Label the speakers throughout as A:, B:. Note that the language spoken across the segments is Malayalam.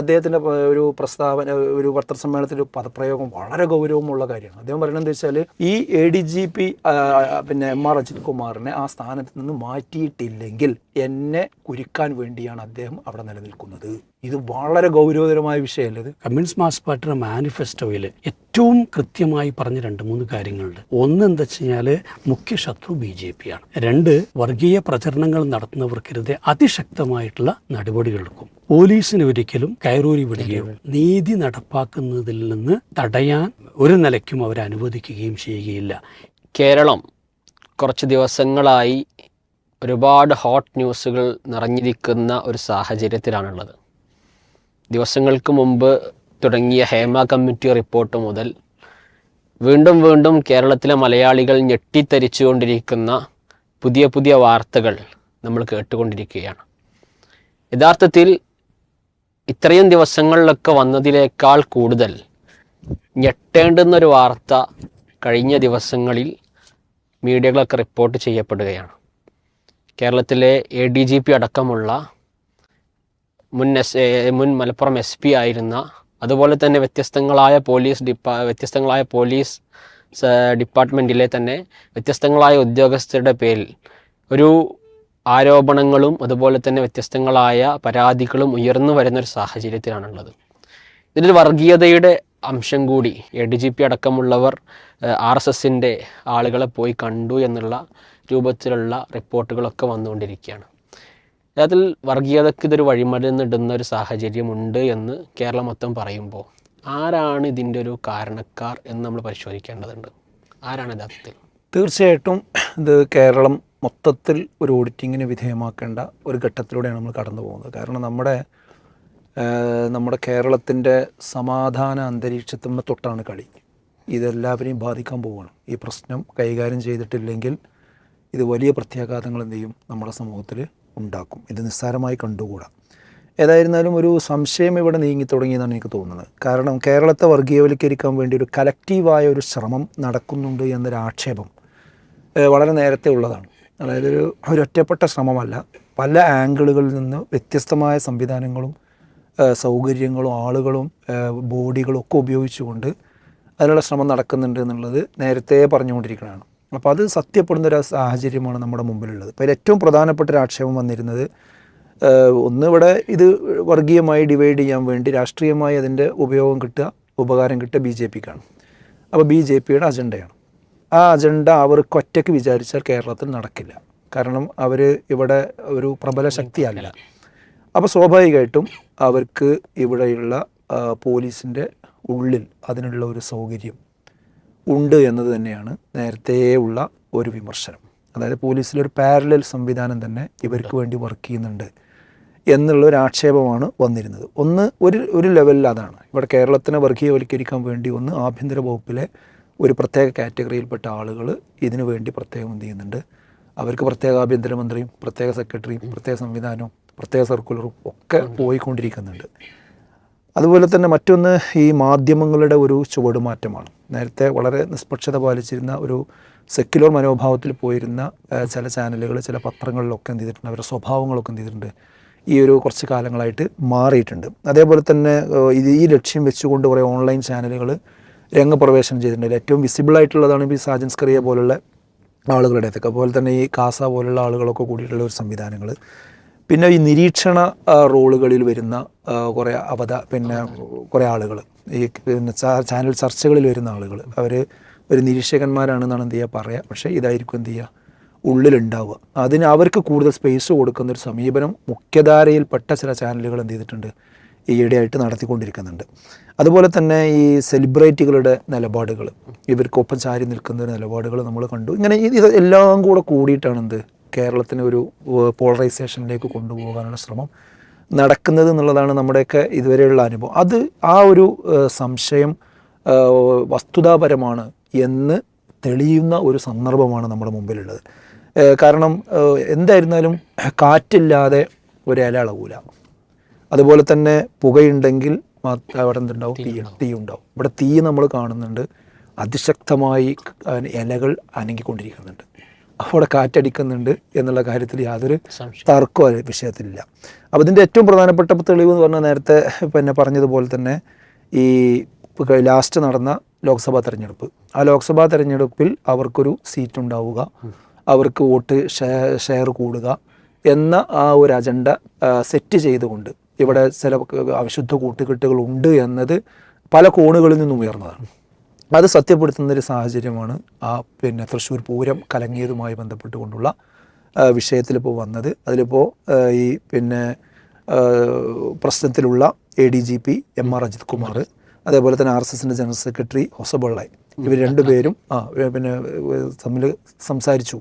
A: അദ്ദേഹത്തിന്റെ ഒരു പ്രസ്താവന ഒരു പത്രസമ്മേളനത്തിൽ പദപ്രയോഗം വളരെ ഗൗരവമുള്ള കാര്യമാണ്. അദ്ദേഹം പറയുന്നത് എന്താ വെച്ചാൽ ഈ എ ഡി ജി പി പിന്നെ എം ആർ അജിത് കുമാറിനെ ആ സ്ഥാനത്ത് നിന്ന് മാറ്റിയിട്ടില്ലെങ്കിൽ എന്നെ കുരുക്കാൻ വേണ്ടിയാണ് അദ്ദേഹം അവിടെ നിലനിൽക്കുന്നത്. ഇത് വളരെ ഗൗരവതരമായ വിഷയമല്ല ഇത്?
B: കമ്മ്യൂണിസ്റ്റ് മാർക്സ് പാർട്ടിയുടെ മാനിഫെസ്റ്റോയിൽ ഏറ്റവും കൃത്യമായി പറഞ്ഞ രണ്ട് മൂന്ന് കാര്യങ്ങളുണ്ട്. ഒന്ന് എന്താ വെച്ച് കഴിഞ്ഞാൽ മുഖ്യ ശത്രു ബി ജെ പി ആണ് രണ്ട് വർഗീയ പ്രചരണങ്ങൾ നടത്തുന്നവർക്കെതിരെ അതിശക്തമായിട്ടുള്ള നടപടികൾ എടുക്കും പോലീസിന് ഒരിക്കലും കയറൂരി വിടുകയോ നീതി നടപ്പാക്കുന്നതിൽ നിന്ന് തടയാൻ ഒരു നിലയ്ക്കും അവർ അനുവദിക്കുകയും ചെയ്യുകയില്ല.
C: കേരളം കുറച്ച് ദിവസങ്ങളായി ഒരുപാട് ഹോട്ട് ന്യൂസുകൾ നിറഞ്ഞിരിക്കുന്ന ഒരു സാഹചര്യത്തിലാണുള്ളത്. ദിവസങ്ങൾക്ക് മുമ്പ് തുടങ്ങിയ ഹേമ കമ്മിറ്റി റിപ്പോർട്ട് മുതൽ വീണ്ടും വീണ്ടും കേരളത്തിലെ മലയാളികൾ ഞെട്ടിത്തരിച്ചുകൊണ്ടിരിക്കുന്ന പുതിയ പുതിയ വാർത്തകൾ നമ്മൾ കേട്ടുകൊണ്ടിരിക്കുകയാണ്. യഥാർത്ഥത്തിൽ ഇത്രയും ദിവസങ്ങളിലൊക്കെ വന്നതിലേക്കാൾ കൂടുതൽ ഞെട്ടേണ്ടുന്നൊരു വാർത്ത കഴിഞ്ഞ ദിവസങ്ങളിൽ മീഡിയകളൊക്കെ റിപ്പോർട്ട് ചെയ്യപ്പെടുകയാണ്. കേരളത്തിലെ എ ഡി ജി പി അടക്കമുള്ള മുൻ എസ് മുൻ മലപ്പുറം എസ് പി ആയിരുന്ന അതുപോലെ തന്നെ വ്യത്യസ്തങ്ങളായ പോലീസ് ഡിപ്പാ വ്യത്യസ്തങ്ങളായ പോലീസ് ഡിപ്പാർട്ട്മെന്റിലെ തന്നെ വ്യത്യസ്തങ്ങളായ ഉദ്യോഗസ്ഥരുടെ പേരിൽ ഒരു ആരോപണങ്ങളും അതുപോലെ തന്നെ വ്യത്യസ്തങ്ങളായ പരാതികളും ഉയർന്നു വരുന്ന ഒരു സാഹചര്യത്തിലാണുള്ളത്. ഇതിൽ വർഗീയതയുടെ അംശം കൂടി എ ഡി ജി പി അടക്കമുള്ളവർ ആർ എസ് എസിന്റെ ആളുകളെ പോയി കണ്ടു എന്നുള്ള രൂപത്തിലുള്ള റിപ്പോർട്ടുകളൊക്കെ വന്നുകൊണ്ടിരിക്കുകയാണ്. അതിൽ വർഗീയതയ്ക്ക് ഇതൊരു വഴിമരുന്നിടുന്ന ഒരു സാഹചര്യമുണ്ട് എന്ന് കേരളം മൊത്തം പറയുമ്പോൾ ആരാണ് ഇതിന്റെ ഒരു കാരണക്കാർ എന്ന് നമ്മൾ പരിശോധിക്കേണ്ടതുണ്ട്? ആരാണ് യഥാർത്ഥത്തിൽ
A: തീർച്ചയായിട്ടും ഇത് കേരളം മൊത്തത്തിൽ ഒരു ഓഡിറ്റിങ്ങിന് വിധേയമാക്കേണ്ട ഒരു ഘട്ടത്തിലൂടെയാണ് നമ്മൾ കടന്നു പോകുന്നത്. കാരണം നമ്മുടെ നമ്മുടെ കേരളത്തിന്റെ സമാധാന അന്തരീക്ഷത്തിന് തൊട്ടാണ് കളി. ഇതെല്ലാവരെയും ബാധിക്കാൻ പോവുകയാണ്. ഈ പ്രശ്നം കൈകാര്യം ചെയ്തിട്ടില്ലെങ്കിൽ ഇത് വലിയ പ്രത്യാഘാതങ്ങൾ എന്ത് ചെയ്യും നമ്മുടെ സമൂഹത്തിൽ? ഉണ്ടാക്കും. ഇത് നിസ്സാരമായി കണ്ടുകൂടാ. ഏതായിരുന്നാലും ഒരു സംശയം ഇവിടെ നീങ്ങി തുടങ്ങിയെന്നാണ് എനിക്ക് തോന്നുന്നത്. കാരണം കേരളത്തെ വർഗീയവൽക്കരിക്കാൻ വേണ്ടി ഒരു കലക്റ്റീവായ ഒരു ശ്രമം നടക്കുന്നുണ്ട് എന്നൊരു ആക്ഷേപം വളരെ നേരത്തെ ഉള്ളതാണ്. അതായത് ഒരു ഒരൊറ്റപ്പെട്ട ശ്രമമല്ല. പല ആംഗിളുകളിൽ നിന്ന് വ്യത്യസ്തമായ സംവിധാനങ്ങളും സൗകര്യങ്ങളും ആളുകളും ബോഡികളും ഒക്കെ ഉപയോഗിച്ചുകൊണ്ട് അതിനുള്ള ശ്രമം നടക്കുന്നുണ്ട് എന്നുള്ളത് നേരത്തെ പറഞ്ഞുകൊണ്ടിരിക്കുന്നതാണ്. അപ്പോൾ അത് സത്യപ്പെടുന്ന ഒരു സാഹചര്യമാണ് നമ്മുടെ മുമ്പിലുള്ളത്. അപ്പോൾ ഏറ്റവും പ്രധാനപ്പെട്ട ഒരു ആക്ഷേപം വന്നിരുന്നത് ഒന്ന് ഇവിടെ ഇത് വർഗീയമായി ഡിവൈഡ് ചെയ്യാൻ വേണ്ടി രാഷ്ട്രീയമായി അതിന്റെ ഉപയോഗം കിട്ടുക ഉപകാരം കിട്ടുക ബി ജെ പിക്കാണ്. അപ്പോൾ ബി ജെ പിയുടെ അജണ്ടയാണ്. ആ അജണ്ട അവർക്ക് ഒറ്റയ്ക്ക് വിചാരിച്ചാൽ കേരളത്തിൽ നടക്കില്ല. കാരണം അവർ ഇവിടെ ഒരു പ്രബല ശക്തിയല്ല. അപ്പോൾ സ്വാഭാവികമായിട്ടും അവർക്ക് ഇവിടെയുള്ള പോലീസിന്റെ ഉള്ളിൽ അതിനുള്ള ഒരു സൗകര്യം ഉണ്ട് എന്നത് തന്നെയാണ് നേരത്തെ ഉള്ള ഒരു വിമർശനം. അതായത് പോലീസിലൊരു പാരലൽ സംവിധാനം തന്നെ ഇവർക്ക് വേണ്ടി വർക്ക് ചെയ്യുന്നുണ്ട് എന്നുള്ള ഒരു ആക്ഷേപമാണ് വന്നിരുന്നത്. ഒന്ന് ഒരു ഒരു ലെവലിൽ അതാണ്. ഇവിടെ കേരളത്തിനെ വർഗീയവൽക്കരിക്കാൻ വേണ്ടി ഒന്ന് ആഭ്യന്തര വകുപ്പിലെ ഒരു പ്രത്യേക കാറ്റഗറിയിൽപ്പെട്ട ആളുകൾ ഇതിനു വേണ്ടി പ്രത്യേകം എന്ത് ചെയ്യുന്നുണ്ട്? അവർക്ക് പ്രത്യേക ആഭ്യന്തരമന്ത്രിയും പ്രത്യേക സെക്രട്ടറിയും പ്രത്യേക സംവിധാനവും പ്രത്യേക സർക്കുലറും ഒക്കെ പോയിക്കൊണ്ടിരിക്കുന്നുണ്ട്. അതുപോലെ തന്നെ മറ്റൊന്ന് ഈ മാധ്യമങ്ങളുടെ ഒരു ചുവടുമാറ്റമാണ്. നേരത്തെ വളരെ നിഷ്പക്ഷത പാലിച്ചിരുന്ന ഒരു സെക്യുലർ മനോഭാവത്തിൽ പോയിരുന്ന ചില ചാനലുകൾ ചില പത്രങ്ങളിലൊക്കെ എന്ത് ചെയ്തിട്ടുണ്ട് അവരുടെ സ്വഭാവങ്ങളൊക്കെ എന്ത് ചെയ്തിട്ടുണ്ട് ഈ ഒരു കുറച്ച് കാലങ്ങളായിട്ട് മാറിയിട്ടുണ്ട്. അതേപോലെ തന്നെ ഇത് ഈ ലക്ഷ്യം വെച്ചുകൊണ്ട് കുറേ ഓൺലൈൻ ചാനലുകൾ രംഗപ്രവേശനം ചെയ്തിട്ടുണ്ട്. ഏറ്റവും വിസിബിൾ ആയിട്ടുള്ളതാണ് ഈ സാജൻസ്കറിയ പോലുള്ള ആളുകളുടെ അതുപോലെ തന്നെ ഈ കാസ പോലുള്ള ആളുകളൊക്കെ കൂടിയിട്ടുള്ള ഒരു സംവിധാനങ്ങൾ. പിന്നെ ഈ നിരീക്ഷണ റോളുകളിൽ വരുന്ന കുറേ അവധ പിന്നെ കുറേ ആളുകൾ ഈ പിന്നെ ചാനൽ ചർച്ചകളിൽ വരുന്ന ആളുകൾ അവർ ഒരു നിരീക്ഷകന്മാരാണെന്നാണ് എന്ത് ചെയ്യുക പറയുക പക്ഷേ ഇതായിരിക്കും എന്ത് ചെയ്യുക ഉള്ളിലുണ്ടാവുക. അതിന് അവർക്ക് കൂടുതൽ സ്പേസ് കൊടുക്കുന്ന ഒരു സമീപനം മുഖ്യധാരയിൽപ്പെട്ട ചില ചാനലുകൾ എന്ത് ചെയ്തിട്ടുണ്ട്? ഈയിടെയായിട്ട് നടത്തിക്കൊണ്ടിരിക്കുന്നുണ്ട്. അതുപോലെ തന്നെ ഈ സെലിബ്രിറ്റികളുടെ നിലപാടുകൾ ഇവർക്കൊപ്പം ചാരി നിൽക്കുന്ന നിലപാടുകൾ നമ്മൾ കണ്ടു. ഇങ്ങനെ ഇത് എല്ലാം കൂടെ കൂടിയിട്ടാണ് എന്ത് കേരളത്തിനെ ഒരു പോളറൈസേഷനിലേക്ക് കൊണ്ടുപോകാനുള്ള ശ്രമം നടക്കുന്നത് എന്നുള്ളതാണ് നമ്മുടെയൊക്കെ ഇതുവരെയുള്ള അനുഭവം. അത് ആ ഒരു സംശയം വസ്തുതാപരമാണ് എന്ന് തെളിയുന്ന ഒരു സന്ദർഭമാണ് നമ്മുടെ മുമ്പിലുള്ളത്. കാരണം എന്തായിരുന്നാലും കാറ്റില്ലാതെ ഒരു ഇല അതുപോലെ തന്നെ പുകയുണ്ടെങ്കിൽ അവിടെ എന്തുണ്ടാവും? തീ തീ ഉണ്ടാവും ഇവിടെ തീ നമ്മൾ കാണുന്നുണ്ട്. അതിശക്തമായി ഇലകൾ അനങ്ങിക്കൊണ്ടിരിക്കുന്നുണ്ട്. അവിടെ കാറ്റടിക്കുന്നുണ്ട് എന്നുള്ള കാര്യത്തിൽ യാതൊരു തർക്കവും വിഷയത്തിലില്ല. അപ്പോൾ ഇതിന്റെ ഏറ്റവും പ്രധാനപ്പെട്ട തെളിവ് എന്ന് പറഞ്ഞാൽ നേരത്തെ പിന്നെ പറഞ്ഞതുപോലെ തന്നെ ഈ ലാസ്റ്റ് നടന്ന ലോക്സഭാ തെരഞ്ഞെടുപ്പ്. ആ ലോക്സഭാ തെരഞ്ഞെടുപ്പിൽ അവർക്കൊരു സീറ്റ് ഉണ്ടാവുക അവർക്ക് വോട്ട് ഷെയർ ഷെയർ കൂടുക എന്ന ആ ഒരു അജണ്ട സെറ്റ് ചെയ്തുകൊണ്ട് ഇവിടെ ചില അവിശുദ്ധ കൂട്ടുകെട്ടുകൾ ഉണ്ട് എന്നത് പല കോണുകളിൽ നിന്നും ഉയർന്നതാണ്. അത് സത്യപ്പെടുത്തുന്ന ഒരു സാഹചര്യമാണ് ആ പിന്നെ തൃശ്ശൂർ പൂരം കലങ്ങിയതുമായി ബന്ധപ്പെട്ടുകൊണ്ടുള്ള വിഷയത്തിലിപ്പോൾ വന്നത്. അതിലിപ്പോൾ ഈ പിന്നെ പ്രശ്നത്തിലുള്ള A D G P M R Ajith Kumar അതേപോലെ തന്നെ ആർ എസ് എസിന്റെ ജനറൽ സെക്രട്ടറി ഹൊസബള്ളായി ഇവർ രണ്ടുപേരും ആ പിന്നെ തമ്മിൽ സംസാരിച്ചു.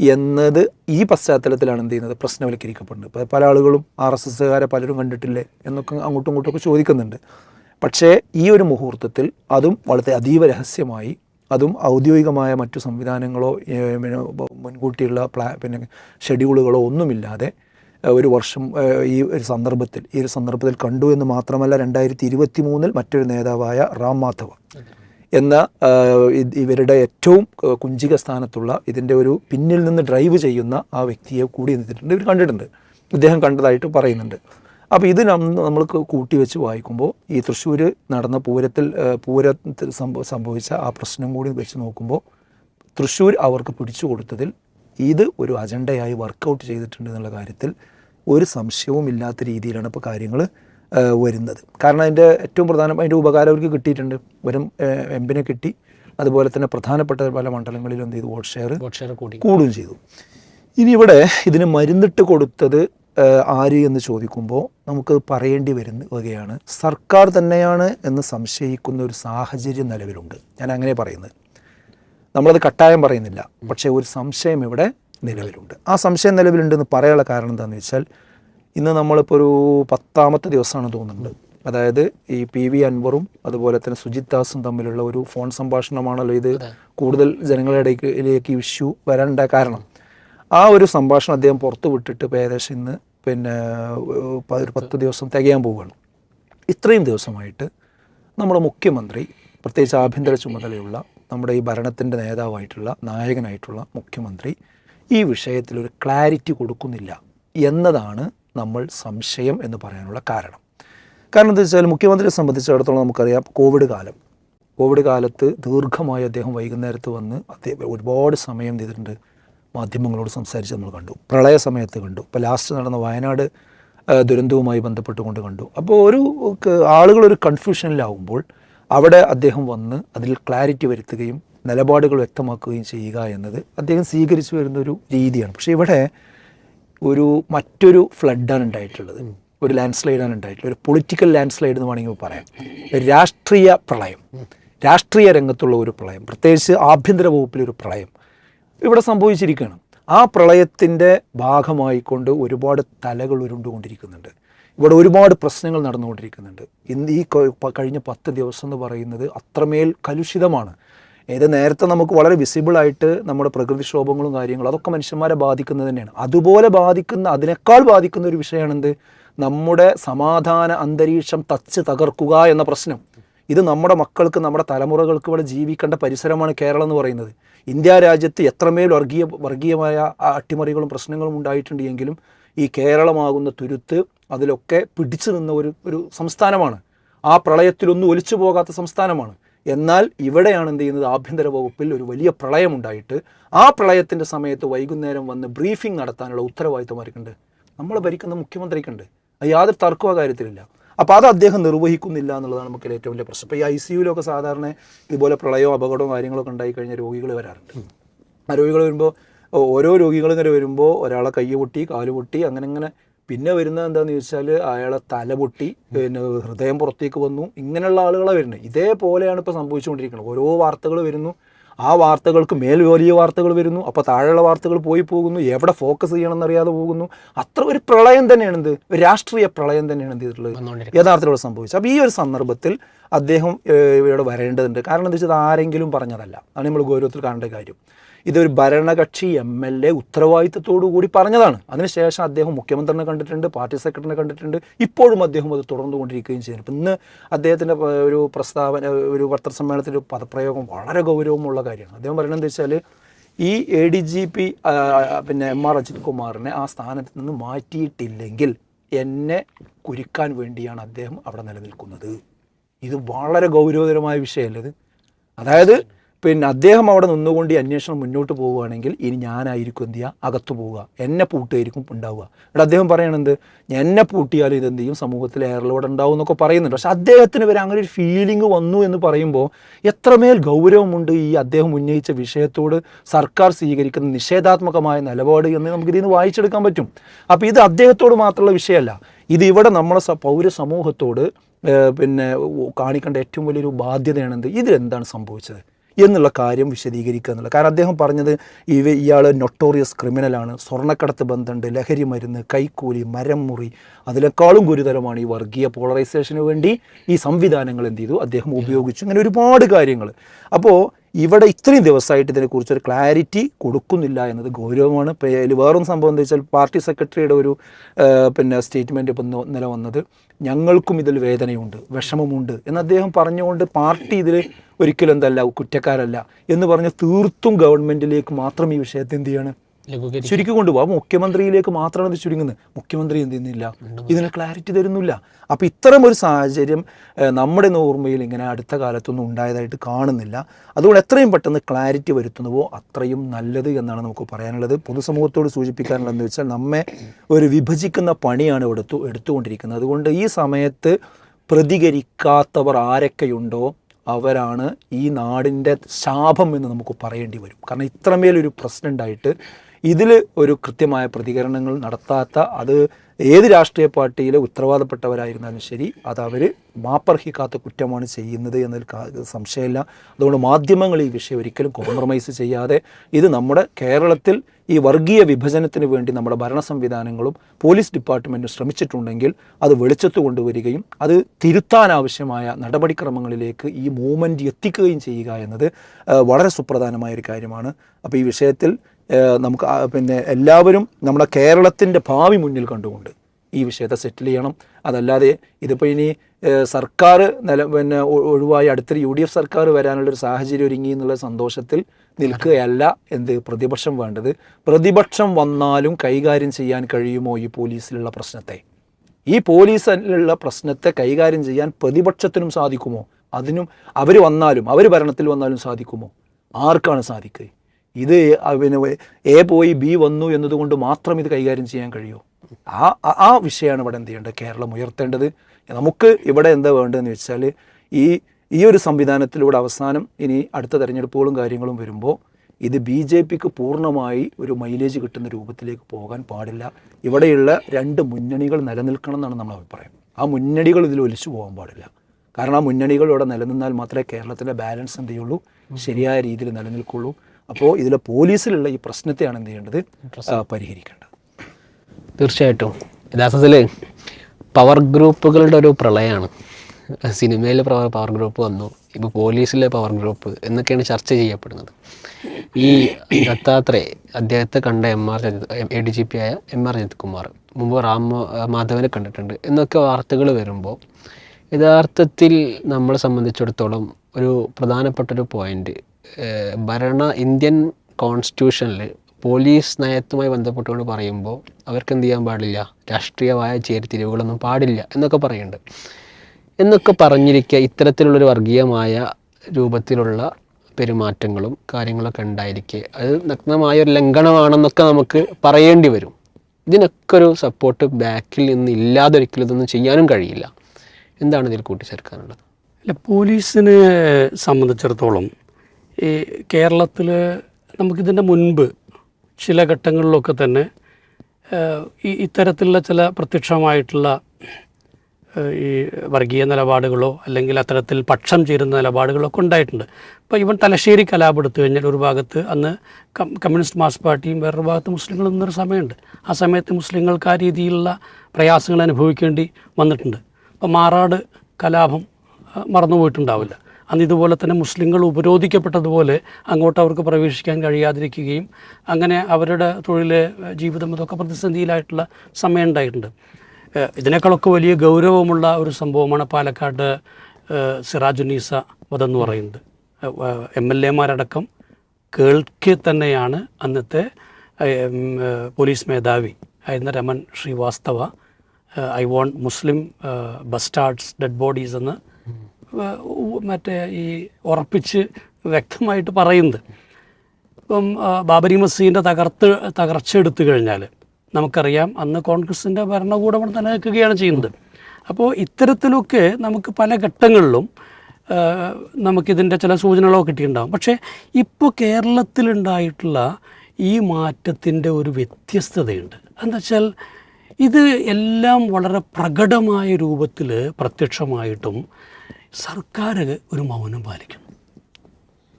A: എന്നത് ഈ പശ്ചാത്തലത്തിലാണ് എന്ത് ചെയ്യുന്നത്? പ്രശ്നവൽക്കരിക്കപ്പെടുന്നത്. പല ആളുകളും ആർ എസ് എസ്സുകാരെ പലരും കണ്ടിട്ടില്ലേ? എന്നൊക്കെ അങ്ങോട്ടും ഇങ്ങോട്ടും ഒക്കെ ചോദിക്കുന്നുണ്ട്. പക്ഷേ ഈ ഒരു മുഹൂർത്തത്തിൽ അതും വളരെ അതീവ രഹസ്യമായി അതും ഔദ്യോഗികമായ മറ്റു സംവിധാനങ്ങളോ മുൻകൂട്ടിയുള്ള പ്ലാ പിന്നെ ഷെഡ്യൂളുകളോ ഒന്നുമില്ലാതെ ഒരു വർഷം ഈ ഒരു സന്ദർഭത്തിൽ ഈ ഒരു സന്ദർഭത്തിൽ കണ്ടു എന്ന് മാത്രമല്ല രണ്ടായിരത്തി ഇരുപത്തി മൂന്നിൽ മറ്റൊരു നേതാവായ റാം മാധവ് എന്ന ഇവരുടെ ഏറ്റവും കുഞ്ചിക സ്ഥാനത്തുള്ള ഇതിന്റെ ഒരു പിന്നിൽ നിന്ന് ഡ്രൈവ് ചെയ്യുന്ന ആ വ്യക്തിയെ കൂടി എന്നിട്ടുണ്ട് ഇവർ കണ്ടിട്ടുണ്ട്. ഇദ്ദേഹം കണ്ടതായിട്ട് പറയുന്നുണ്ട്. അപ്പോൾ ഇത് നമ്മൾ നമ്മൾക്ക് കൂട്ടി വെച്ച് വായിക്കുമ്പോൾ ഈ തൃശ്ശൂർ നടന്ന പൂരത്തിൽ പൂരത്തിൽ സംഭവ സംഭവിച്ച ആ പ്രശ്നം കൂടി വെച്ച് നോക്കുമ്പോൾ തൃശ്ശൂർ അവർക്ക് പിടിച്ചു കൊടുത്തതിൽ ഇത് ഒരു അജണ്ടയായി വർക്കൗട്ട് ചെയ്തിട്ടുണ്ട് എന്നുള്ള കാര്യത്തിൽ ഒരു സംശയവും ഇല്ലാത്ത രീതിയിലാണ് ഇപ്പോൾ കാര്യങ്ങൾ വരുന്നത്. കാരണം അതിന്റെ ഏറ്റവും പ്രധാനം അതിന്റെ ഉപകാരം അവർക്ക് കിട്ടിയിട്ടുണ്ട്. വരും എംപിനെ കിട്ടി. അതുപോലെ തന്നെ പ്രധാനപ്പെട്ട പല മണ്ഡലങ്ങളിലും എന്ത് ചെയ്തു വോട്ട് ഷെയർ
C: വോട്ട് ഷെയർ
A: കൂടുകയും ചെയ്തു. ഇനി ഇവിടെ ഇതിന് മരുന്നിട്ട് കൊടുത്തത് ആര് എന്ന് ചോദിക്കുമ്പോൾ നമുക്ക് പറയേണ്ടി വരുന്ന വകയാണ്. സർക്കാർ തന്നെയാണ് എന്ന് സംശയിക്കുന്ന ഒരു സാഹചര്യം നിലവിലുണ്ട്. ഞാൻ അങ്ങനെ പറയുന്നത്. നമ്മളത് കട്ടായം പറയുന്നില്ല. പക്ഷേ ഒരു സംശയം ഇവിടെ നിലവിലുണ്ട്. ആ സംശയം നിലവിലുണ്ടെന്ന് പറയാനുള്ള കാരണം എന്താണെന്ന് വെച്ചാൽ ഇന്ന് നമ്മളിപ്പോൾ ഒരു പത്താമത്തെ ദിവസമാണ് തോന്നുന്നുണ്ട് അതായത് ഈ പി വി അൻവറും അതുപോലെ തന്നെ സുജിത് ദാസും തമ്മിലുള്ള ഒരു ഫോൺ സംഭാഷണമാണല്ലോ ഇത്. കൂടുതൽ ജനങ്ങളുടെ ഇടയിലേക്ക് ഇഷ്യൂ വരേണ്ട കാരണം. ആ ഒരു സംഭാഷണം അദ്ദേഹം പുറത്തു വിട്ടിട്ട് ഏകദേശം ഇന്ന് പിന്നെ ഒരു പത്ത് ദിവസം തികയാൻ പോവുകയാണ്. ഇത്രയും ദിവസമായിട്ട് നമ്മുടെ മുഖ്യമന്ത്രി പ്രത്യേകിച്ച് ആഭ്യന്തര ചുമതലയുള്ള നമ്മുടെ ഈ ഭരണത്തിന്റെ നേതാവായിട്ടുള്ള നായകനായിട്ടുള്ള മുഖ്യമന്ത്രി ഈ വിഷയത്തിൽ ഒരു ക്ലാരിറ്റി കൊടുക്കുന്നില്ല എന്നതാണ് നമ്മൾ സംശയം എന്ന് പറയാനുള്ള കാരണം. കാരണം എന്താ വെച്ചാൽ മുഖ്യമന്ത്രിയെ സംബന്ധിച്ചിടത്തോളം നമുക്കറിയാം കോവിഡ് കാലം. കോവിഡ് കാലത്ത് ദീർഘമായി അദ്ദേഹം വൈകുന്നേരത്ത് വന്ന് അദ്ദേഹം ഒരുപാട് സമയം ചെയ്തിട്ടുണ്ട്. മാധ്യമങ്ങളോട് സംസാരിച്ച് നമ്മൾ കണ്ടു. പ്രളയ സമയത്ത് കണ്ടു. ഇപ്പോൾ ലാസ്റ്റ് നടന്ന വയനാട് ദുരന്തവുമായി ബന്ധപ്പെട്ടുകൊണ്ട് കണ്ടു. അപ്പോൾ ഒരു ആളുകളൊരു കൺഫ്യൂഷനിലാവുമ്പോൾ അവിടെ അദ്ദേഹം വന്ന് അതിൽ ക്ലാരിറ്റി വരുത്തുകയും നിലപാടുകൾ വ്യക്തമാക്കുകയും ചെയ്യുക എന്നത് അദ്ദേഹം സ്വീകരിച്ചു വരുന്ന ഒരു രീതിയാണ്. പക്ഷേ ഇവിടെ ഒരു മറ്റൊരു ഫ്ലഡാണ് ഉണ്ടായിട്ടുള്ളത്. ഒരു ലാൻഡ് സ്ലൈഡാണ് ഉണ്ടായിട്ടുള്ളത്. ഒരു പൊളിറ്റിക്കൽ ലാൻഡ് സ്ലൈഡ് എന്ന് വേണമെങ്കിൽ പറയാം. ഒരു രാഷ്ട്രീയ പ്രളയം. രാഷ്ട്രീയ രംഗത്തുള്ള ഒരു പ്രളയം. പ്രത്യേകിച്ച് ആഭ്യന്തര വകുപ്പിലൊരു പ്രളയം. ഇവിടെ സംഭവിച്ചിരിക്കുകയാണ്. ആ പ്രളയത്തിന്റെ ഭാഗമായിക്കൊണ്ട് ഒരുപാട് തലകൾ ഉരുണ്ടുകൊണ്ടിരിക്കുന്നുണ്ട്. ഇവിടെ ഒരുപാട് പ്രശ്നങ്ങൾ നടന്നുകൊണ്ടിരിക്കുന്നുണ്ട്. ഇന്ന് ഈ കഴിഞ്ഞ പത്ത് ദിവസം എന്ന് പറയുന്നത് അത്രമേൽ കലുഷിതമാണ്. ഏത് നേരത്തെ നമുക്ക് വളരെ വിസിബിളായിട്ട് നമ്മുടെ പ്രകൃതിക്ഷോഭങ്ങളും കാര്യങ്ങളും അതൊക്കെ മനുഷ്യന്മാരെ ബാധിക്കുന്നത് തന്നെയാണ്. അതുപോലെ ബാധിക്കുന്ന അതിനേക്കാൾ ബാധിക്കുന്ന ഒരു വിഷയമാണ് എന്ത് നമ്മുടെ സമാധാന അന്തരീക്ഷം തച്ച് തകർക്കുക എന്ന പ്രശ്നം. ഇത് നമ്മുടെ മക്കൾക്ക് നമ്മുടെ തലമുറകൾക്ക് ഇവിടെ ജീവിക്കേണ്ട പരിസരമാണ് കേരളം എന്ന് പറയുന്നത്. ഇന്ത്യ രാജ്യത്ത് എത്രമേൽ വർഗീയ വർഗീയമായ അട്ടിമറികളും പ്രശ്നങ്ങളും ഉണ്ടായിട്ടുണ്ട് എങ്കിലും ഈ കേരളമാകുന്ന തുരുത്ത് അതിലൊക്കെ പിടിച്ചു നിന്ന ഒരു ഒരു സംസ്ഥാനമാണ്. ആ പ്രളയത്തിലൊന്നും ഒലിച്ചു പോകാത്ത സംസ്ഥാനമാണ്. എന്നാൽ ഇവിടെയാണ് എന്ത് ചെയ്യുന്നത്? ആഭ്യന്തര വകുപ്പിൽ ഒരു വലിയ പ്രളയമുണ്ടായിട്ട് ആ പ്രളയത്തിന്റെ സമയത്ത് വൈകുന്നേരം വന്ന് ബ്രീഫിംഗ് നടത്താനുള്ള ഉത്തരവാദിത്വം ആർക്കുണ്ട് നമ്മൾ ഭരിക്കുന്ന മുഖ്യമന്ത്രിക്കുണ്ട്. യാതൊരു തർക്കവും ആ കാര്യത്തിലില്ല. അപ്പോൾ അത് അദ്ദേഹം നിർവഹിക്കുന്നില്ല എന്നുള്ളതാണ് നമുക്ക് ഏറ്റവും വലിയ പ്രശ്നം. ഇപ്പോൾ ഈ ഐ സി യുവിലൊക്കെ സാധാരണ ഇതുപോലെ പ്രളയവും അപകടവും കാര്യങ്ങളൊക്കെ ഉണ്ടായി കഴിഞ്ഞാൽ രോഗികൾ വരാറുണ്ട്. ആ രോഗികൾ വരുമ്പോൾ ഓരോ രോഗികൾ ഇങ്ങനെ വരുമ്പോൾ ഒരാളെ കൈ പൊട്ടി കാൽ പൊട്ടി അങ്ങനെ അങ്ങനെ പിന്നെ വരുന്നത് എന്താണെന്ന് ചോദിച്ചാൽ അയാളെ തല പൊട്ടി പിന്നെ ഹൃദയം പുറത്തേക്ക് വന്നു ഇങ്ങനെയുള്ള ആളുകളാണ് വരുന്നത്. ഇതേപോലെയാണ് ഇപ്പോൾ സംഭവിച്ചുകൊണ്ടിരിക്കുന്നത്. ഓരോ വാർത്തകൾ വരുന്നു ആ വാർത്തകൾക്ക് മേൽ വലിയ വാർത്തകൾ വരുന്നു അപ്പോൾ താഴെയുള്ള വാർത്തകൾ പോയി പോകുന്നു എവിടെ ഫോക്കസ് ചെയ്യണമെന്നറിയാതെ പോകുന്നു. അത്ര ഒരു പ്രളയം തന്നെയാണ് എന്ത്? ഒരു രാഷ്ട്രീയ പ്രളയം തന്നെയാണ് എന്ത് ചെയ്തിട്ടുള്ളത്? യഥാർത്ഥത്തിലൂടെ സംഭവിച്ചത്. അപ്പോൾ ഈ ഒരു സന്ദർഭത്തിൽ അദ്ദേഹം ഇവിടെ വരേണ്ടതുണ്ട്. കാരണം എന്താ വെച്ചാൽ ആരെങ്കിലും പറഞ്ഞതല്ല. അതാണ് നമ്മൾ ഗൗരവത്തിൽ കാണേണ്ട കാര്യം. ഇതൊരു ഭരണകക്ഷി എം എൽ എ ഉത്തരവാദിത്തത്തോടു കൂടി പറഞ്ഞതാണ്. അതിനുശേഷം അദ്ദേഹം മുഖ്യമന്ത്രിനെ കണ്ടിട്ടുണ്ട് പാർട്ടി സെക്രട്ടറിനെ കണ്ടിട്ടുണ്ട്. ഇപ്പോഴും അദ്ദേഹം അത് തുടർന്നുകൊണ്ടിരിക്കുകയും ചെയ്യുന്നു ഇന്ന് അദ്ദേഹത്തിന്റെ ഒരു പ്രസ്താവന ഒരു പത്രസമ്മേളനത്തിൽ പദപ്രയോഗം വളരെ ഗൗരവമുള്ള കാര്യമാണ്. അദ്ദേഹം പറയുന്നത് വെച്ചാൽ ഈ എ ഡി ജി പി പിന്നെ എം ആർ അജിത് കുമാറിനെ ആ സ്ഥാനത്ത് നിന്ന് മാറ്റിയിട്ടില്ലെങ്കിൽ എന്നെ കുരുക്കാൻ വേണ്ടിയാണ് അദ്ദേഹം അവിടെ നിലനിൽക്കുന്നത്. ഇത് വളരെ ഗൗരവതരമായ വിഷയമല്ലത് അതായത് പിന്നെ അദ്ദേഹം അവിടെ നിന്നുകൊണ്ട് ഈ അന്വേഷണം മുന്നോട്ട് പോവുകയാണെങ്കിൽ ഇനി ഞാനായിരിക്കും എന്ത് ചെയ്യുക? അകത്തു പോവുക. എന്നെ പൂട്ടിയായിരിക്കും ഉണ്ടാവുക. ഇവിടെ അദ്ദേഹം പറയണത് എന്നെ പൂട്ടിയാൽ ഇതെന്ത് ചെയ്യും? സമൂഹത്തിൽ എയർലോഡ് ഉണ്ടാവും എന്നൊക്കെ പറയുന്നുണ്ട്. പക്ഷെ അദ്ദേഹത്തിന് വരെ അങ്ങനെ ഒരു ഫീലിംഗ് വന്നു എന്ന് പറയുമ്പോൾ എത്രമേൽ ഗൗരവമുണ്ട് ഈ അദ്ദേഹം ഉന്നയിച്ച വിഷയത്തോട് സർക്കാർ സ്വീകരിക്കുന്ന നിഷേധാത്മകമായ നിലപാട് എന്ന് നമുക്ക് ഇതിൽ നിന്ന് വായിച്ചെടുക്കാൻ പറ്റും. അപ്പോൾ ഇത് അദ്ദേഹത്തോട് മാത്രമുള്ള വിഷയമല്ല. ഇത് ഇവിടെ നമ്മളെ പൗര പൗരസമൂഹത്തോട് പിന്നെ കാണിക്കേണ്ട ഏറ്റവും വലിയൊരു ബാധ്യതയാണെന്ത്? ഇതിലെന്താണ് സംഭവിച്ചത്? എന്നുള്ള കാര്യം വിശദീകരിക്കുക എന്നുള്ളത്. കാരണം അദ്ദേഹം പറഞ്ഞത് ഇവ ഇയാൾ നൊട്ടോറിയസ് ക്രിമിനലാണ് സ്വർണക്കടത്ത് ബന്ധമുണ്ട് ലഹരി മരുന്ന് കൈക്കൂലി മരം മുറി അതിനേക്കാളും ഗുരുതരമാണ് ഈ വർഗീയ പോളറൈസേഷന് വേണ്ടി ഈ സംവിധാനങ്ങൾ എന്ത് ചെയ്തു? അദ്ദേഹം ഉപയോഗിച്ചു. ഇങ്ങനെ ഒരുപാട് കാര്യങ്ങൾ അപ്പോൾ ഇവിടെ ഇത്രയും ദിവസമായിട്ട് ഇതിനെക്കുറിച്ച് ഒരു ക്ലാരിറ്റി കൊടുക്കുന്നില്ല എന്നത് ഗൗരവമാണ്. ഇപ്പോൾ അതിൽ വേറൊരു സംഭവം എന്താ വെച്ചാൽ പാർട്ടി സെക്രട്ടറിയുടെ ഒരു പിന്നെ സ്റ്റേറ്റ്മെന്റ് ഇപ്പം ഇന്ന് ഇന്നലെ വന്നത് ഞങ്ങൾക്കും ഇതിൽ വേദനയുണ്ട് വിഷമമുണ്ട് എന്ന് അദ്ദേഹം പറഞ്ഞുകൊണ്ട് പാർട്ടി ഇതിൽ ഒരിക്കലും എന്തല്ല കുറ്റക്കാരല്ല എന്ന് പറഞ്ഞ് തീർത്തും ഗവൺമെന്റിലേക്ക് മാത്രം ഈ വിഷയത്തെ എന്ത് ചെയ്യാണ് ചുരുക്കി കൊണ്ടുപോകാം. മുഖ്യമന്ത്രിയിലേക്ക് മാത്രമാണ് ഇത് ചുരുങ്ങുന്നത്. മുഖ്യമന്ത്രി എന്ത് ചെയ്യുന്നില്ല? ഇതിന് ക്ലാരിറ്റി തരുന്നില്ല. അപ്പോൾ ഇത്തരം ഒരു സാഹചര്യം നമ്മുടെ ഓർമ്മയിൽ ഇങ്ങനെ അടുത്ത കാലത്തൊന്നും ഉണ്ടായതായിട്ട് കാണുന്നില്ല. അതുകൊണ്ട് എത്രയും പെട്ടെന്ന് ക്ലാരിറ്റി വരുത്തുന്നുവോ അത്രയും നല്ലത് എന്നാണ് നമുക്ക് പറയാനുള്ളത്. പൊതുസമൂഹത്തോട് സൂചിപ്പിക്കാനുള്ളതെന്ന് വെച്ചാൽ നമ്മെ ഒരു വിഭജിക്കുന്ന പണിയാണ് എടുത്തു എടുത്തുകൊണ്ടിരിക്കുന്നത്. അതുകൊണ്ട് ഈ സമയത്ത് പ്രതികരിക്കാത്തവർ ആരൊക്കെയുണ്ടോ അവരാണ് ഈ നാടിന്റെ ശാപം എന്ന് നമുക്ക് പറയേണ്ടി വരും. കാരണം ഇത്രമേലൊരു പ്രശ്നം ഉണ്ടായിട്ട് ഇതിൽ ഒരു കൃത്യമായ പ്രതികരണങ്ങൾ നടത്താത്ത അത് ഏത് രാഷ്ട്രീയ പാർട്ടിയിലെ ഉത്തരവാദപ്പെട്ടവരായിരുന്നാലും ശരി അത് അവർ മാപ്പർഹിക്കാത്ത കുറ്റമാണ് ചെയ്യുന്നത് എന്നതിൽ സംശയമില്ല. അതുകൊണ്ട് മാധ്യമങ്ങൾ ഈ വിഷയം ഒരിക്കലും കോംപ്രമൈസ് ചെയ്യാതെ ഇത് നമ്മുടെ കേരളത്തിൽ ഈ വർഗീയ വിഭജനത്തിന് വേണ്ടി നമ്മുടെ ഭരണ സംവിധാനങ്ങളും പോലീസ് ഡിപ്പാർട്ട്മെന്റും ശ്രമിച്ചിട്ടുണ്ടെങ്കിൽ അത് വെളിച്ചത്ത് കൊണ്ടുവരികയും അത് തിരുത്താനാവശ്യമായ നടപടിക്രമങ്ങളിലേക്ക് ഈ മൂവ്മെന്റ് എത്തിക്കുകയും ചെയ്യുക എന്നത് വളരെ സുപ്രധാനമായ ഒരു കാര്യമാണ്. അപ്പോൾ ഈ വിഷയത്തിൽ നമുക്ക് പിന്നെ എല്ലാവരും നമ്മുടെ കേരളത്തിന്റെ ഭാവി മുന്നിൽ കണ്ടുകൊണ്ട് ഈ വിഷയത്തെ സെറ്റിൽ ചെയ്യണം. അതല്ലാതെ ഇതിപ്പോൾ ഇനി സർക്കാർ നില പിന്നെ ഒഴിവായി അടുത്തൊരു യു ഡി എഫ് സർക്കാർ വരാനുള്ളൊരു സാഹചര്യം ഒരുങ്ങി എന്നുള്ള സന്തോഷത്തിൽ നിൽക്കുകയല്ല എന്ത് പ്രതിപക്ഷം വേണ്ടത്. പ്രതിപക്ഷം വന്നാലും കൈകാര്യം ചെയ്യാൻ കഴിയുമോ ഈ പോലീസിലുള്ള പ്രശ്നത്തെ? ഈ പോലീസിലുള്ള പ്രശ്നത്തെ കൈകാര്യം ചെയ്യാൻ പ്രതിപക്ഷത്തിനും സാധിക്കുമോ? അതിനും അവർ വന്നാലും അവർ ഭരണത്തിൽ വന്നാലും സാധിക്കുമോ? ആർക്കാണ് സാധിക്കുക? ഇത് പിന്നെ എ പോയി ബി വന്നു എന്നതുകൊണ്ട് മാത്രം ഇത് കൈകാര്യം ചെയ്യാൻ കഴിയൂ. ആ ആ- വിഷയമാണ് ഇവിടെ എന്ത് ചെയ്യേണ്ടത്? കേരളം ഉയർത്തേണ്ടത്. നമുക്ക് ഇവിടെ എന്താ വേണ്ടതെന്ന് വെച്ചാൽ ഈ ഈ ഒരു സംവിധാനത്തിലൂടെ അവസാനം ഇനി അടുത്ത തെരഞ്ഞെടുപ്പുകളും കാര്യങ്ങളും വരുമ്പോൾ ഇത് ബി ജെ പിക്ക് പൂർണമായി ഒരു മൈലേജ് കിട്ടുന്ന രൂപത്തിലേക്ക് പോകാൻ പാടില്ല. ഇവിടെയുള്ള രണ്ട് മുന്നണികൾ നിലനിൽക്കണം എന്നാണ് നമ്മുടെ അഭിപ്രായം. ആ മുന്നണികൾ ഇതിൽ ഒലിച്ചു പോകാൻ പാടില്ല. കാരണം ആ മുന്നണികൾ ഇവിടെ നിലനിന്നാൽ മാത്രമേ കേരളത്തിലെ ബാലൻസ് എന്ത് ചെയ്യുള്ളൂ? ശരിയായ രീതിയിൽ നിലനിൽക്കുള്ളൂ. അപ്പോൾ ഇതിലെ പോലീസിലുള്ള ഈ പ്രശ്നത്തെയാണ് എന്ത് ചെയ്യേണ്ടത് പരിഹരിക്കേണ്ടത്.
C: തീർച്ചയായിട്ടും. യഥാർത്ഥത്തിൽ പവർ ഗ്രൂപ്പുകളുടെ ഒരു പ്രളയമാണ്. സിനിമയിലെ പ്രവർ പവർ ഗ്രൂപ്പ് വന്നു ഇപ്പോൾ പോലീസിലെ പവർ ഗ്രൂപ്പ് എന്നൊക്കെയാണ് ചർച്ച ചെയ്യപ്പെടുന്നത്. ഈ ദത്താത്രേ അദ്ദേഹത്തെ കണ്ട M R A D G P ആയ എം ആർ ജിത്കുമാർ മുമ്പ് റാം മാധവനെ കണ്ടിട്ടുണ്ട്. എന്നൊക്കെ വാർത്തകൾ വരുമ്പോൾ യഥാർത്ഥത്തിൽ നമ്മളെ സംബന്ധിച്ചിടത്തോളം ഒരു പ്രധാനപ്പെട്ട ഒരു പോയിന്റ് ഭരണ ഇന്ത്യൻ കോൺസ്റ്റിറ്റ്യൂഷനിൽ പോലീസ് നയത്തുമായി ബന്ധപ്പെട്ടുകൊണ്ട് പറയുമ്പോൾ അവർക്ക് എന്ത് ചെയ്യാൻ പാടില്ല? രാഷ്ട്രീയമായ ചേരിതിരിവുകളൊന്നും പാടില്ല എന്നൊക്കെ പറയുന്നുണ്ട് എന്നൊക്കെ പറഞ്ഞിരിക്കുക ഇത്തരത്തിലുള്ളൊരു വർഗീയമായ രൂപത്തിലുള്ള പെരുമാറ്റങ്ങളും കാര്യങ്ങളൊക്കെ ഉണ്ടായിരിക്കെ. അത് നഗ്നമായ ഒരു ലംഘനമാണെന്നൊക്കെ നമുക്ക് പറയേണ്ടി വരും. ഇതിനൊക്കെ ഒരു സപ്പോർട്ട് ബാക്കിൽ നിന്ന് ഇല്ലാതെ ഒരിക്കലും ഇതൊന്നും ചെയ്യാനും കഴിയില്ല. എന്താണ് ഇതിൽ കൂട്ടിച്ചേർക്കാനുള്ളത്?
B: അല്ല പോലീസിനെ സംബന്ധിച്ചിടത്തോളം ഈ കേരളത്തിൽ നമുക്കിതിന്റെ മുൻപ് ചില ഘട്ടങ്ങളിലൊക്കെ തന്നെ ഈ ഇത്തരത്തിലുള്ള ചില പ്രത്യക്ഷമായിട്ടുള്ള ഈ വർഗീയ നിലപാടുകളോ അല്ലെങ്കിൽ അത്തരത്തിൽ പക്ഷം ചേരുന്ന നിലപാടുകളോ ഒക്കെ ഉണ്ടായിട്ടുണ്ട്. ഇപ്പോൾ ഇവൻ തലശ്ശേരി കലാപം എടുത്തു കഴിഞ്ഞാൽ ഒരു ഭാഗത്ത് അന്ന് കമ്മ്യൂണിസ്റ്റ് മാസ് പാർട്ടിയും വേറൊരു ഭാഗത്ത് മുസ്ലിങ്ങളും നിന്നൊരു സമയമുണ്ട്. ആ സമയത്ത് മുസ്ലിങ്ങൾക്ക് ആ രീതിയിലുള്ള പ്രയാസങ്ങൾ അനുഭവിക്കേണ്ടി വന്നിട്ടുണ്ട്. അപ്പോൾ മാറാട് കലാപം മറന്നുപോയിട്ടുണ്ടാവില്ല. അന്ന് ഇതുപോലെ തന്നെ മുസ്ലിങ്ങൾ ഉപരോധിക്കപ്പെട്ടതുപോലെ അങ്ങോട്ട് അവർക്ക് പ്രവേശിക്കാൻ കഴിയാതിരിക്കുകയും അങ്ങനെ അവരുടെ തൊഴിൽ ജീവിതം ഇതൊക്കെ പ്രതിസന്ധിയിലായിട്ടുള്ള സമയം ഉണ്ടായിട്ടുണ്ട്. ഇതിനേക്കാളൊക്കെ വലിയ ഗൗരവമുള്ള ഒരു സംഭവമാണ് പാലക്കാട് സിറാജുനീസ വധം എന്ന് പറയുന്നത്. എം എൽ എമാരടക്കം കേൾക്കെ തന്നെയാണ് അന്നത്തെ പോലീസ് മേധാവി ആയിരുന്ന Raman Srivastava. I want Muslim bastards dead bodies എന്ന് മറ്റേ ഈ ഉറപ്പിച്ച് വ്യക്തമായിട്ട് പറയുന്നത്. ഇപ്പം ബാബരി മസ്ജിദിന്റെ തകർത്ത് തകർച്ച എടുത്തു കഴിഞ്ഞാൽ നമുക്കറിയാം അന്ന് കോൺഗ്രസിന്റെ ഭരണകൂടം അവിടെ നിലനിൽക്കുകയാണ് നിൽക്കുകയാണ് ചെയ്യുന്നത്. അപ്പോൾ ഇത്തരത്തിലൊക്കെ നമുക്ക് പല ഘട്ടങ്ങളിലും നമുക്കിതിന്റെ ചില സൂചനകളൊക്കെ കിട്ടിയിട്ടുണ്ടാകും പക്ഷേ ഇപ്പോൾ കേരളത്തിലുണ്ടായിട്ടുള്ള ഈ മാറ്റത്തിന്റെ ഒരു വ്യത്യസ്തതയുണ്ട്. എന്താ വെച്ചാൽ ഇത് എല്ലാം വളരെ പ്രകടമായ രൂപത്തിൽ പ്രത്യക്ഷമായിട്ടും സർക്കാർ ഒരു മൗനം പാലിക്കുന്നു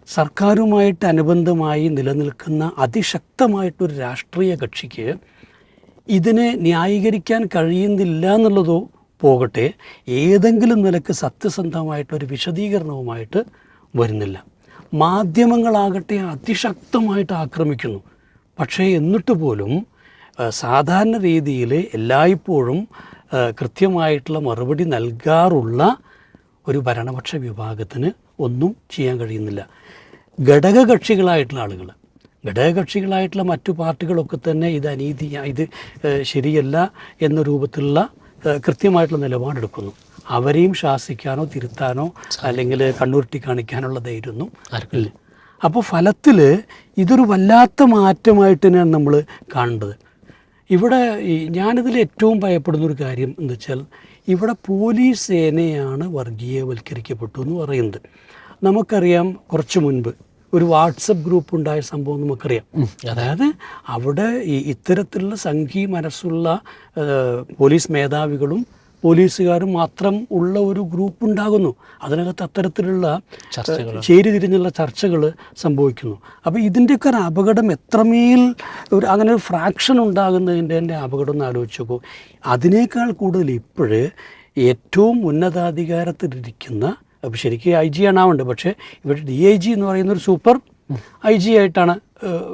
B: സർക്കാരുമായിട്ട് അനുബന്ധമായി നിലനിൽക്കുന്ന അതിശക്തമായിട്ടൊരു രാഷ്ട്രീയ കക്ഷിക്ക് ഇതിനെ ന്യായീകരിക്കാൻ കഴിയുന്നില്ല എന്നുള്ളതോ പോകട്ടെ ഏതെങ്കിലും നിലയ്ക്ക് സത്യസന്ധമായിട്ടൊരു വിശദീകരണവുമായിട്ട് വരുന്നില്ല. മാധ്യമങ്ങളാകട്ടെ അതിശക്തമായിട്ട് ആക്രമിക്കുന്നു. പക്ഷേ എന്നിട്ട് പോലും സാധാരണ രീതിയിൽ എല്ലായ്പ്പോഴും കൃത്യമായിട്ടുള്ള മറുപടി നൽകാറുള്ള ഒരു ഭരണപക്ഷ വിഭാഗത്തിന് ഒന്നും ചെയ്യാൻ കഴിയുന്നില്ല. ഘടകകക്ഷികളായിട്ടുള്ള ആളുകൾ ഘടകകക്ഷികളായിട്ടുള്ള മറ്റു പാർട്ടികളൊക്കെ തന്നെ ഇത് അനീതി ഇത് ശരിയല്ല എന്ന രൂപത്തിലുള്ള കൃത്യമായിട്ടുള്ള നിലപാടെടുക്കുന്നു. അവരെയും ശാസിക്കാനോ തിരുത്താനോ അല്ലെങ്കിൽ കണ്ണുരുട്ടി കാണിക്കാനുള്ള ധൈര്യമൊന്നും ഇല്ല. അപ്പോൾ ഫലത്തിൽ ഇതൊരു വല്ലാത്ത മാറ്റമായിട്ട് തന്നെയാണ് നമ്മൾ കാണേണ്ടത്. ഇവിടെ ഞാനിതിൽ ഏറ്റവും ഭയപ്പെടുന്ന ഒരു കാര്യം എന്ന് വെച്ചാൽ ഇവിടെ പോലീസ് സേനയാണ് വർഗീയവൽക്കരിക്കപ്പെട്ടു എന്ന് പറയുന്നത്. നമുക്കറിയാം കുറച്ച് മുൻപ് ഒരു വാട്സപ്പ് ഗ്രൂപ്പ് ഉണ്ടായ സംഭവം നമുക്കറിയാം. അതായത് അവിടെ ഈ ഇത്തരത്തിലുള്ള സംഘീ മനസ്സുള്ള പോലീസ് മേധാവികളും പോലീസുകാരും മാത്രം ഉള്ള ഒരു ഗ്രൂപ്പ് ഉണ്ടാകുന്നു അതിനകത്ത് അത്തരത്തിലുള്ള ചേരി തിരിഞ്ഞുള്ള ചർച്ചകൾ സംഭവിക്കുന്നു. അപ്പോൾ ഇതിന്റെയൊക്കെ ഒരു അപകടം എത്രമേൽ ഒരു അങ്ങനെ ഒരു ഫ്രാക്ഷൻ ഉണ്ടാകുന്നതിന്റെ എന്റെ അപകടം ഒന്ന് ആലോചിച്ച് നോക്കൂ. അതിനേക്കാൾ കൂടുതൽ ഇപ്പോഴ് ഏറ്റവും ഉന്നതാധികാരത്തിലിരിക്കുന്ന അപ്പോൾ ശരിക്കും ഐ ജി ആണാവുണ്ട് പക്ഷേ ഇവിടെ ഡി ഐ ജി എന്ന് പറയുന്ന ഒരു സൂപ്പർ ഐ ജി ആയിട്ടാണ്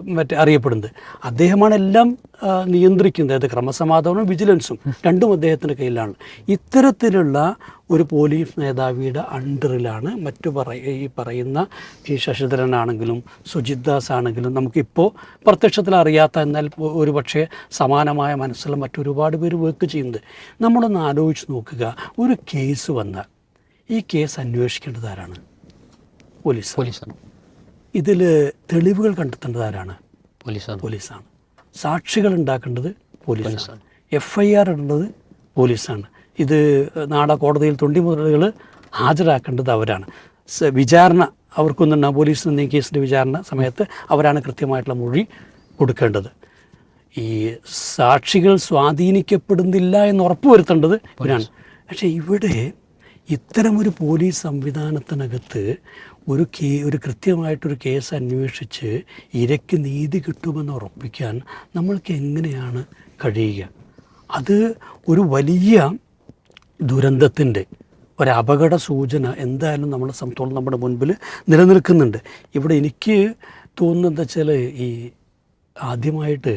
B: മറ്റേ അറിയപ്പെടുന്നത്. അദ്ദേഹമാണ് എല്ലാം നിയന്ത്രിക്കുന്നത്. അതായത് ക്രമസമാധാനവും വിജിലൻസും രണ്ടും അദ്ദേഹത്തിന്റെ കയ്യിലാണ്. ഇത്തരത്തിലുള്ള ഒരു പോലീസ് മേധാവിയുടെ അണ്ടറിലാണ് മറ്റു പറയ ഈ പറയുന്ന ഈ ശശിധരനാണെങ്കിലും സുജിത് ദാസ് ആണെങ്കിലും നമുക്കിപ്പോൾ പ്രത്യക്ഷത്തിൽ അറിയാത്ത എന്നാൽ ഒരു പക്ഷേ സമാനമായ മനസ്സുള്ള മറ്റൊരുപാട് പേര് വർക്ക് ചെയ്യുന്നത്. നമ്മളൊന്ന് ആലോചിച്ച് നോക്കുക. ഒരു കേസ് വന്നാൽ ഈ കേസ് അന്വേഷിക്കേണ്ടത് ആരാണ്? പോലീസ്.
C: പോലീസാണ്.
B: ഇതിൽ തെളിവുകൾ കണ്ടെത്തേണ്ടത് ആരാണ്
C: പോലീസാണ്.
B: പോലീസാണ്. സാക്ഷികൾ ഉണ്ടാക്കേണ്ടത് പോലീസാണ്. എഫ് ഐ ആർ ഇടേണ്ടത് പോലീസാണ്. ഇത് നാട കോടതിയിൽ തൊണ്ടി മുതലുകൾ ഹാജരാക്കേണ്ടത് അവരാണ്. വിചാരണ അവർക്കൊന്നും പോലീസ് ഈ കേസിന്റെ വിചാരണ സമയത്ത് അവരാണ് കൃത്യമായിട്ടുള്ള മൊഴി കൊടുക്കേണ്ടത്. ഈ സാക്ഷികൾ സ്വാധീനിക്കപ്പെടുന്നില്ല എന്ന് ഉറപ്പുവരുത്തേണ്ടത് ഇവരാണ്. പക്ഷേ ഇവിടെ ഇത്തരമൊരു പോലീസ് സംവിധാനത്തിനകത്ത് ഒരു കേ ഒരു കൃത്യമായിട്ടൊരു കേസ് അന്വേഷിച്ച് ഇരയ്ക്ക് നീതി കിട്ടുമെന്ന് ഉറപ്പിക്കാൻ നമ്മൾക്ക് എങ്ങനെയാണ് കഴിയുക? അത് ഒരു വലിയ ദുരന്തത്തിന്റെ ഒരു അപകട സൂചന എന്തായാലും നമ്മളെ സംബന്ധിച്ചോളം നമ്മുടെ മുൻപിൽ നിലനിൽക്കുന്നുണ്ട്. ഇവിടെ എനിക്ക് തോന്നുന്നത് എന്താ വെച്ചാൽ ഈ ആദ്യമായിട്ട്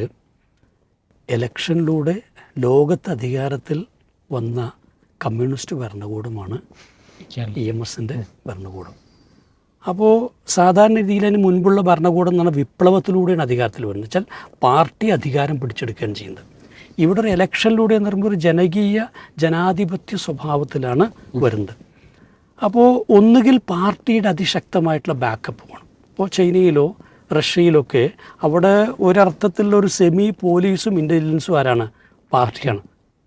B: എലക്ഷനിലൂടെ ലോകത്ത് അധികാരത്തിൽ വന്ന കമ്മ്യൂണിസ്റ്റ് ഭരണകൂടമാണ് ഇ എം എസിന്റെ ഭരണകൂടം. അപ്പോൾ സാധാരണ രീതിയിൽ അതിന് മുൻപുള്ള ഭരണകൂടം എന്ന് പറഞ്ഞാൽ വിപ്ലവത്തിലൂടെയാണ് അധികാരത്തിൽ വരുന്നത്. വെച്ചാൽ പാർട്ടി അധികാരം പിടിച്ചെടുക്കുകയാണ് ചെയ്യുന്നത്. ഇവിടെ ഒരു ഇലക്ഷനിലൂടെ എന്ന് പറയുമ്പോൾ ഒരു ജനകീയ ജനാധിപത്യ സ്വഭാവത്തിലാണ് വരുന്നത്. അപ്പോൾ ഒന്നുകിൽ പാർട്ടിയുടെ അതിശക്തമായിട്ടുള്ള ബാക്കപ്പ് വേണം. ഇപ്പോൾ ചൈനയിലോ റഷ്യയിലൊക്കെ അവിടെ ഒരർത്ഥത്തിലുള്ള ഒരു സെമി പോലീസും ഇന്റലിജൻസും ആരാണ്? പാർട്ടിയാണ്.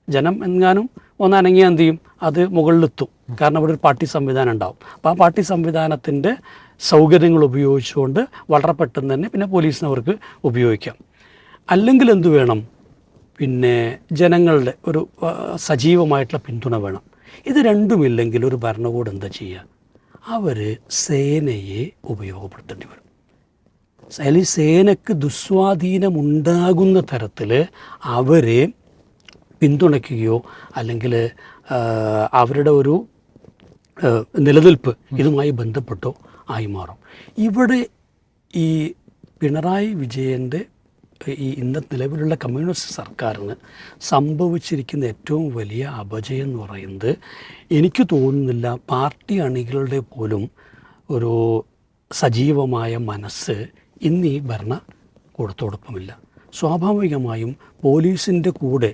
B: ജനം എങ്ങാനും ഒന്നനങ്ങിയാൽ എന്ത് ചെയ്യും? അത് മുകളിലെത്തും. കാരണം അവിടെ ഒരു പാർട്ടി സംവിധാനം ഉണ്ടാവും. അപ്പോൾ ആ പാർട്ടി സംവിധാനത്തിന്റെ സൗകര്യങ്ങൾ ഉപയോഗിച്ചുകൊണ്ട് വളരെ പെട്ടെന്ന് തന്നെ പിന്നെ പോലീസിനെ അവർക്ക് ഉപയോഗിക്കാം. അല്ലെങ്കിൽ എന്തു വേണം? പിന്നെ ജനങ്ങളുടെ ഒരു സജീവമായിട്ടുള്ള പിന്തുണ വേണം. ഇത് രണ്ടുമില്ലെങ്കിൽ ഒരു ഭരണകൂടം എന്താ ചെയ്യുക? അവർ സേനയെ ഉപയോഗപ്പെടുത്തേണ്ടി വരും. അതിൽ സേനക്ക് ദുസ്വാധീനമുണ്ടാകുന്ന തരത്തിൽ അവരെ പിന്തുണയ്ക്കുകയോ അല്ലെങ്കിൽ അവരുടെ ഒരു നിലനിൽപ്പ് ഇതുമായി ബന്ധപ്പെട്ടോ ആയി മാറും. ഇവിടെ ഈ പിണറായി വിജയന്റെ ഈ ഇന്ന നിലവിലുള്ള കമ്മ്യൂണിസ്റ്റ് സർക്കാരിന് സംഭവിച്ചിരിക്കുന്ന ഏറ്റവും വലിയ അപജയം എന്ന് പറയുന്നത് എനിക്ക് തോന്നുന്നില്ല പാർട്ടി അണികളുടെ പോലും ഒരു സജീവമായ മനസ്സ് ഇന്ന് ഈ ഭരണകൂടത്തോടൊപ്പമില്ല. സ്വാഭാവികമായും പോലീസിന്റെ കൂടെ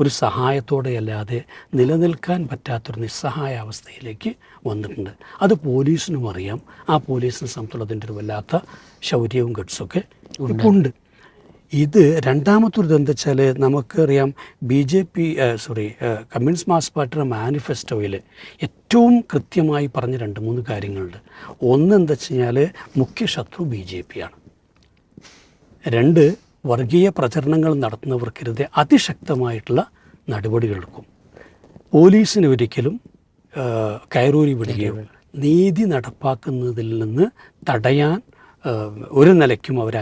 B: ഒരു സഹായത്തോടെ അല്ലാതെ നിലനിൽക്കാൻ പറ്റാത്തൊരു നിസ്സഹായ അവസ്ഥയിലേക്ക് വന്നിട്ടുണ്ട്. അത് പോലീസിനും അറിയാം. ആ പോലീസിനെ സംബന്ധിച്ചുള്ള അതിന്റെ ഒരു വല്ലാത്ത ശൗര്യവും ഗഡ്സൊക്കെ ഉണ്ട്. ഇത് രണ്ടാമത്തൊരു ഇതെന്താ വെച്ചാൽ നമുക്കറിയാം B J P sorry communist Marx പാർട്ടിയുടെ മാനിഫെസ്റ്റോയിൽ ഏറ്റവും കൃത്യമായി പറഞ്ഞ രണ്ട് മൂന്ന് കാര്യങ്ങളുണ്ട്. ഒന്ന് എന്താ വെച്ച് കഴിഞ്ഞാൽ മുഖ്യ ശത്രു ബി ജെ പി ആണ്. രണ്ട് വർഗീയ പ്രചരണങ്ങൾ നടത്തുന്നവർക്കെതിരെ അതിശക്തമായിട്ടുള്ള നടപടികളെടുക്കും. പോലീസിന് ഒരിക്കലും കയറൂരി വിടുകയോ നീതി നടപ്പാക്കുന്നതിൽ നിന്ന് തടയാൻ ഒരു നിലയ്ക്കും അവർ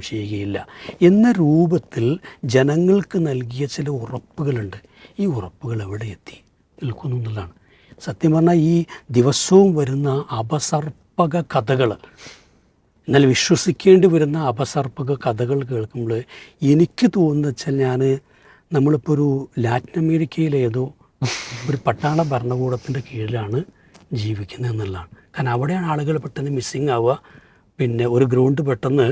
B: ചെയ്യുകയില്ല. എന്ന രൂപത്തിൽ ജനങ്ങൾക്ക് നൽകിയ ചില ഉറപ്പുകളുണ്ട്. ഈ ഉറപ്പുകൾ എവിടെ എത്തി? നിൽക്കുന്നു എന്നുള്ളതാണ്. സത്യം പറഞ്ഞാൽ ഈ ദിവസവും വരുന്ന അപസർപ്പക കഥകൾ എന്നാൽ വിശ്വസിക്കേണ്ടി വരുന്ന അപസർപ്പക കഥകൾ കേൾക്കുമ്പോൾ എനിക്ക് തോന്നുന്നത് വെച്ചാൽ ഞാൻ നമ്മളിപ്പോൾ ഒരു ലാറ്റിൻ അമേരിക്കയിലെ ഏതോ ഒരു പട്ടാള ഭരണകൂടത്തിന്റെ കീഴിലാണ് ജീവിക്കുന്നത് എന്നുള്ളതാണ്. കാരണം അവിടെയാണ് ആളുകൾ പെട്ടെന്ന് മിസ്സിങ് ആവുക പിന്നെ ഒരു ഗ്രൗണ്ട് പെട്ടെന്ന്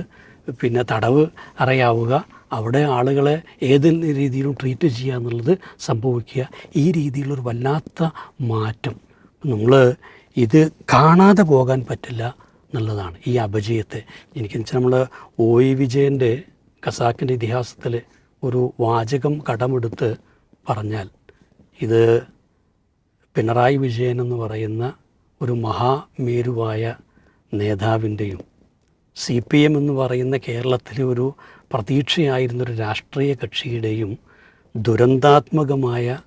B: പിന്നെ തടവ് അറിയാവുക അവിടെ ആളുകളെ ഏത് രീതിയിലും ട്രീറ്റ് ചെയ്യുക എന്നുള്ളത് സംഭവിക്കുക. ഈ രീതിയിലൊരു വല്ലാത്ത മാറ്റം. നമ്മൾ ഇത് കാണാതെ പോകാൻ പറ്റില്ല. എന്നുള്ളതാണ് ഈ അപജയത്തെ എനിക്ക് വെച്ചാൽ നമ്മൾ ഒ ഇ വിജയന്റെ ഖസാക്കിന്റെ ഇതിഹാസത്തിൽ ഒരു വാചകം കടമെടുത്ത് പറഞ്ഞാൽ ഇത് പിണറായി വിജയൻ എന്ന് പറയുന്ന ഒരു മഹാമേരുവായ നേതാവിന്റെയും സി പി എം എന്ന് പറയുന്ന കേരളത്തിലെ ഒരു പ്രതീക്ഷയായിരുന്നൊരു രാഷ്ട്രീയ കക്ഷിയുടെയും ദുരന്താത്മകമായ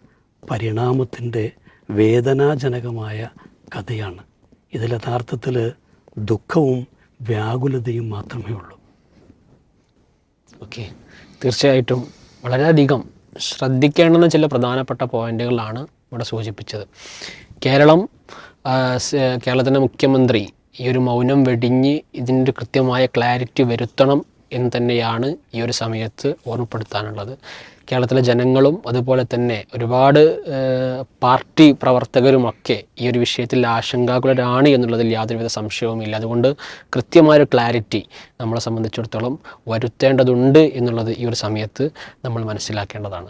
B: പരിണാമത്തിന്റെ വേദനാജനകമായ കഥയാണ്. ഇതിൽ യഥാർത്ഥത്തിൽ ദുഃഖവും വ്യാകുലതയും മാത്രമേ ഉള്ളൂ.
C: ഓക്കെ. തീർച്ചയായിട്ടും വളരെയധികം ശ്രദ്ധിക്കേണ്ടുന്ന ചില പ്രധാനപ്പെട്ട പോയിന്റുകളാണ് ഇവിടെ സൂചിപ്പിച്ചത്. കേരളം കേരളത്തിന്റെ മുഖ്യമന്ത്രി ഈ ഒരു മൗനം വെടിഞ്ഞ് ഇതിന്റെ കൃത്യമായ ക്ലാരിറ്റി വരുത്തണം എന്ന് തന്നെയാണ് ഈ ഒരു സമയത്ത് ഓർമ്മപ്പെടുത്താനുള്ളത്. കേരളത്തിലെ ജനങ്ങളും അതുപോലെ തന്നെ ഒരുപാട് പാർട്ടി പ്രവർത്തകരുമൊക്കെ ഈ ഒരു വിഷയത്തിൽ ആശങ്കാകുലരാണ് എന്നുള്ളതിൽ യാതൊരുവിധ സംശയവുമില്ല. അതുകൊണ്ട് കൃത്യമായൊരു ക്ലാരിറ്റി നമ്മളെ സംബന്ധിച്ചിടത്തോളം വരുത്തേണ്ടതുണ്ട് എന്നുള്ളത് ഈ ഒരു സമയത്ത് നമ്മൾ മനസ്സിലാക്കേണ്ടതാണ്.